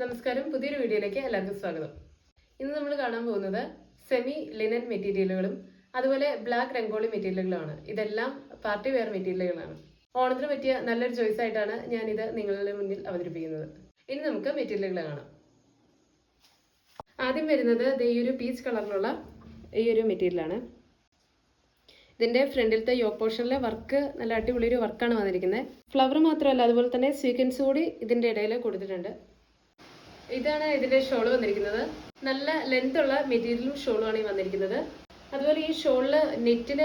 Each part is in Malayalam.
നമസ്കാരം. പുതിയൊരു വീഡിയോയിലേക്ക് എല്ലാവർക്കും സ്വാഗതം. ഇന്ന് നമ്മൾ കാണാൻ പോകുന്നത് സെമി ലിനൻ മെറ്റീരിയലുകളും അതുപോലെ ബ്ലാക്ക് രംഗോളി മെറ്റീരിയലുകളാണ് ഇതെല്ലാം പാർട്ടി വെയർ മെറ്റീരിയലുകളാണ് ഓണത്തിന് പറ്റിയ നല്ലൊരു ചോയ്സ് ആയിട്ടാണ് ഞാൻ ഇത് നിങ്ങളുടെ മുന്നിൽ അവതരിപ്പിക്കുന്നത്. ഇനി നമുക്ക് മെറ്റീരിയലുകൾ കാണാം. ആദ്യം വരുന്നത് ഈ ഒരു പീച്ച് കളറിലുള്ള ഈ ഒരു മെറ്റീരിയലാണ് ഇതിന്റെ ഫ്രണ്ടിലത്തെ യോക്ക് പോർഷനിലെ വർക്ക് നല്ല അടിപൊളി ഒരു വർക്കാണ് വന്നിരിക്കുന്നത്. ഫ്ലവർ മാത്രമല്ല അതുപോലെ തന്നെ സീക്വൻസ് കൂടി ഇതിന്റെ ഇടയിൽ കൊടുത്തിട്ടുണ്ട്. ഇതാണ് ഇതിന്റെ ഷോൾ വന്നിരിക്കുന്നത്. നല്ല ലെങ്ത് ഉള്ള മെറ്റീരിയലും ഷോളുമാണ് ഈ വന്നിരിക്കുന്നത്. അതുപോലെ ഈ ഷോളിൽ നെറ്റിൽ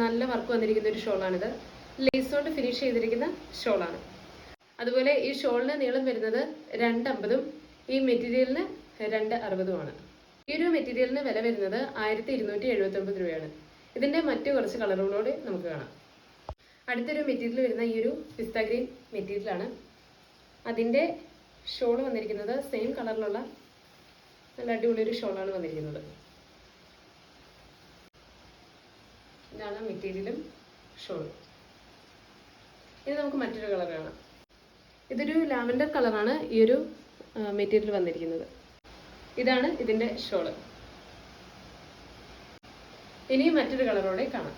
നല്ല വർക്ക് വന്നിരിക്കുന്ന ഒരു ഷോളാണിത് ലേസ് കൊണ്ട് ഫിനിഷ് ചെയ്തിരിക്കുന്ന ഷോളാണ് അതുപോലെ ഈ ഷോളിന് നീളം വരുന്നത് രണ്ടമ്പതും ഈ മെറ്റീരിയലിന് രണ്ട് അറുപതുമാണ് ഈ ഒരു മെറ്റീരിയലിന് വില വരുന്നത് ആയിരത്തി ഇരുന്നൂറ്റി എഴുപത്തി ഒമ്പത് രൂപയാണ്. ഇതിന്റെ മറ്റു കുറച്ച് കളറുകളോടെ നമുക്ക് കാണാം. അടുത്തൊരു മെറ്റീരിയൽ വരുന്ന ഈ ഒരു പിസ്ത ഗ്രീൻ മെറ്റീരിയലാണ്. അതിന്റെ ഷോൾ വന്നിരിക്കുന്നത് സെയിം കളറിലുള്ള നല്ല അടിപൊളി ഒരു ഷോളാണ് വന്നിരിക്കുന്നത്. ഇതാണ് മെറ്റീരിയലും ഷോൾ ഇനി നമുക്ക് മറ്റൊരു കളർ കാണാം. ഇതൊരു ലാവൻഡർ കളറാണ് ഈ ഒരു മെറ്റീരിയൽ വന്നിരിക്കുന്നത്. ഇതാണ് ഇതിന്റെ ഷോൾ. ഇനി മറ്റൊരു കളറോടെ കാണാം.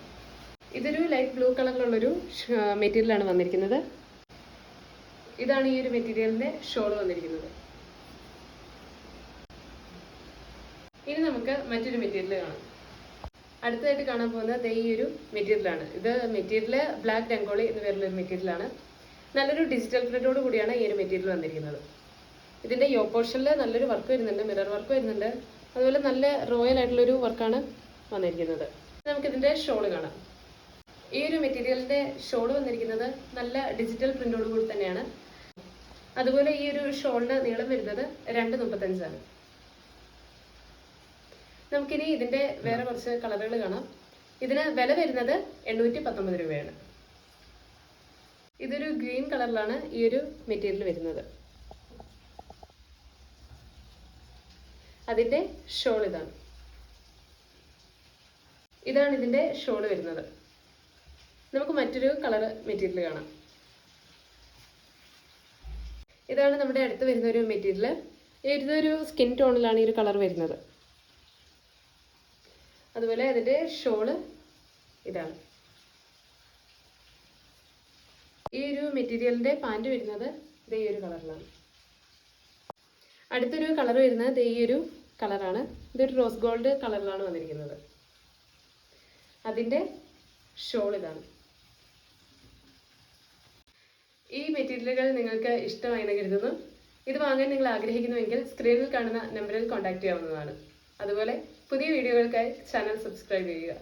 ഇതൊരു ലൈറ്റ് ബ്ലൂ കളറിലുള്ളൊരു മെറ്റീരിയലാണ് വന്നിരിക്കുന്നത്. ഇതാണ് ഈ ഒരു മെറ്റീരിയലിന്റെ ഷോൾ വന്നിരിക്കുന്നത്. ഇനി നമുക്ക് മറ്റൊരു മെറ്റീരിയൽ കാണാം. അടുത്തതായിട്ട് കാണാൻ പോകുന്നത് ഈ ഒരു മെറ്റീരിയലാണ്. ഇത് മെറ്റീരിയൽ ബ്ലാക്ക് രംഗോളി എന്ന് പേരുള്ള മെറ്റീരിയലാണ്. നല്ലൊരു ഡിജിറ്റൽ പ്രിന്റോട് കൂടിയാണ് ഈ ഒരു മെറ്റീരിയൽ വന്നിരിക്കുന്നത്. ഇതിന്റെ യോ പോർഷനിൽ നല്ലൊരു വർക്ക് വരുന്നുണ്ട് മിറർ വർക്ക് വരുന്നുണ്ട്. അതുപോലെ നല്ല റോയൽ ആയിട്ടുള്ള ഒരു വർക്കാണ് വന്നിരിക്കുന്നത്. നമുക്ക് ഇതിന്റെ ഷോൾ കാണാം. ഈ ഒരു മെറ്റീരിയലിന്റെ ഷോൾ വന്നിരിക്കുന്നത് നല്ല ഡിജിറ്റൽ പ്രിന്റോട് കൂടി തന്നെയാണ്. അതുപോലെ ഈ ഒരു ഷോളിന് നീളം വരുന്നത് രണ്ട് മുപ്പത്തഞ്ചാണ്. നമുക്കിനി ഇതിന്റെ വേറെ കുറച്ച് കളറുകൾ കാണാം. ഇതിന് വില വരുന്നത് എണ്ണൂറ്റി പത്തൊമ്പത് രൂപയാണ്. ഇതൊരു ഗ്രീൻ കളറിലാണ് ഈ ഒരു മെറ്റീരിയൽ വരുന്നത്. അതിന്റെ ഷോൾ ഇതാണ്. ഇതാണ് ഇതിന്റെ ഷോൾ വരുന്നത്. നമുക്ക് മറ്റൊരു കളർ മെറ്റീരിയൽ കാണാം. ഇതാണ് നമ്മുടെ അടുത്ത് വരുന്ന ഒരു മെറ്റീരിയൽ ഇതൊരു സ്കിൻ ടോണിലാണ് ഈ ഒരു കളർ വരുന്നത്. അതുപോലെ അതിന്റെ ഷോൾ ഇതാണ്. ഈ ഒരു മെറ്റീരിയലിന്റെ പാന്റ് വരുന്നത് ഇത് ഈ ഒരു കളറിലാണ് അടുത്തൊരു കളർ വരുന്നത് ഈ ഒരു കളറാണ് ഇതൊരു റോസ് ഗോൾഡ് കളറിലാണ് വന്നിരിക്കുന്നത്. അതിന്റെ ഷോൾ ഇതാണ്. ഈ മെറ്റീരിയലുകൾ നിങ്ങൾക്ക് ഇഷ്ടമായെന്ന് കരുതുന്നു. ഇത് വാങ്ങാൻ നിങ്ങൾ ആഗ്രഹിക്കുന്നുവെങ്കിൽ സ്ക്രീനിൽ കാണുന്ന നമ്പറിൽ കോൺടാക്ട് ചെയ്യാവുന്നതാണ്. അതുപോലെ പുതിയ വീഡിയോകൾക്കായി ചാനൽ സബ്സ്ക്രൈബ് ചെയ്യുക.